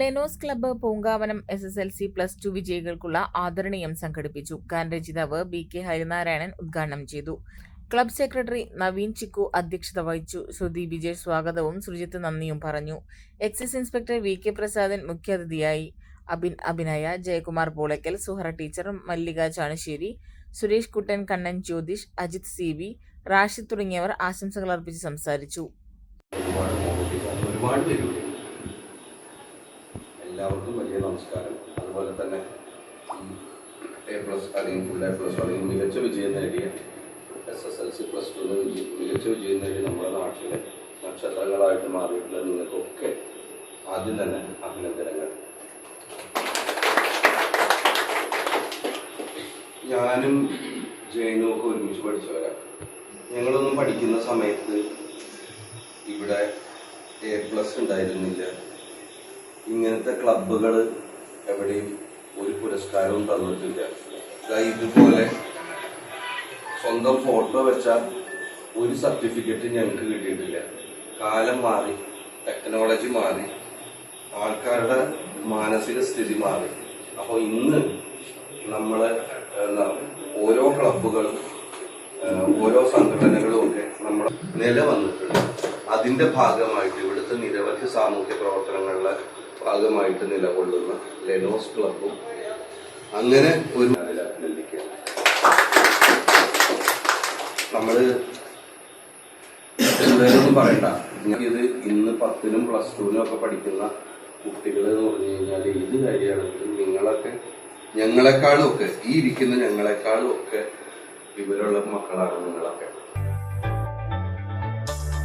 ലെനോസ് club Poonkavanam S S L C plus two വിജയികൾക്കുള്ള ആദരണീയം സംഘടിപ്പിച്ചു. ഗാനരചിതാവ് B K Harinarayanan ഉദ്ഘാടനം ചെയ്തു. ക്ലബ് സെക്രട്ടറി നവീൻ ചിക്കു അധ്യക്ഷത വഹിച്ചു. ശ്രുതി വിജയ് സ്വാഗതവും സുജിത്ത് നന്ദിയും പറഞ്ഞു. Excise inspector V K Prasadan മുഖ്യാതിഥിയായി. Abin Abhinaya Jayakumar Polakkal Suhara teacher Mallika Chanassery Suresh Kuttan Kannan Jyothish Ajith C V Rashid തുടങ്ങിയവർ ആശംസകൾ അർപ്പിച്ച് സംസാരിച്ചു. ഒരുപാട് പേരുണ്ട്. എല്ലാവർക്കും വലിയ നമസ്കാരം. അതുപോലെ തന്നെ എ പ്ലസ് അല്ലെങ്കിൽ ഫുൾ എ പ്ലസ് അല്ലെങ്കിൽ മികച്ച വിജയം നേടിയ S S L C plus two മികച്ച വിജയം നേടി നമ്മുടെ നാട്ടിലെ നക്ഷത്രങ്ങളായിട്ട് മാറിയിട്ടുള്ള നിങ്ങൾക്കൊക്കെ ആദ്യം തന്നെ അഭിനന്ദനങ്ങൾ. ഞാനും ജയനും ഒക്കെ ഒരുമിച്ച് പഠിച്ചവരാണ്. ഞങ്ങളൊന്നും പഠിക്കുന്ന സമയത്ത് ഇവിടെ എ പ്ലസ് ഉണ്ടായിരുന്നില്ല. ഇങ്ങനത്തെ ക്ലബുകൾ എവിടെയും ഒരു പുരസ്കാരവും തന്നിട്ടില്ല. ഇതുപോലെ സ്വന്തം ഫോട്ടോ വെച്ചാൽ ഒരു സർട്ടിഫിക്കറ്റ് ഞങ്ങൾക്ക് കിട്ടിയിട്ടില്ല. കാലം മാറി ടെക്നോളജി മാറി ആൾക്കാരുടെ മാനസിക സ്ഥിതി മാറി. അപ്പോൾ ഇന്ന് നമ്മൾ ഓരോ ക്ലബുകളും ഓരോ സംഘടനകളും ഒക്കെ നമ്മൾ നില വന്നിട്ടുണ്ട് അതിന്റെ ഭാഗമായിട്ട് നിരവധി സാമൂഹ്യ പ്രവർത്തനങ്ങളുടെ ഭാഗമായിട്ട് നിലകൊള്ളുന്ന ലെനോസ് ക്ലബും അങ്ങനെ ഒരു അതിൽ നമ്മൾ എന്തായാലും പറയണ്ട. ഇത് ഇന്ന് പത്തിനും പ്ലസ് ടുവിനും ഒക്കെ പഠിക്കുന്ന കുട്ടികൾ എന്ന് പറഞ്ഞു കഴിഞ്ഞാൽ ഏത് കാര്യമാണെങ്കിലും നിങ്ങളൊക്കെ ഞങ്ങളെക്കാളും ഒക്കെ ഈ ഇരിക്കുന്ന ഞങ്ങളെക്കാളും ഒക്കെ വിവരമുള്ള മക്കളാണ് നിങ്ങളൊക്കെ.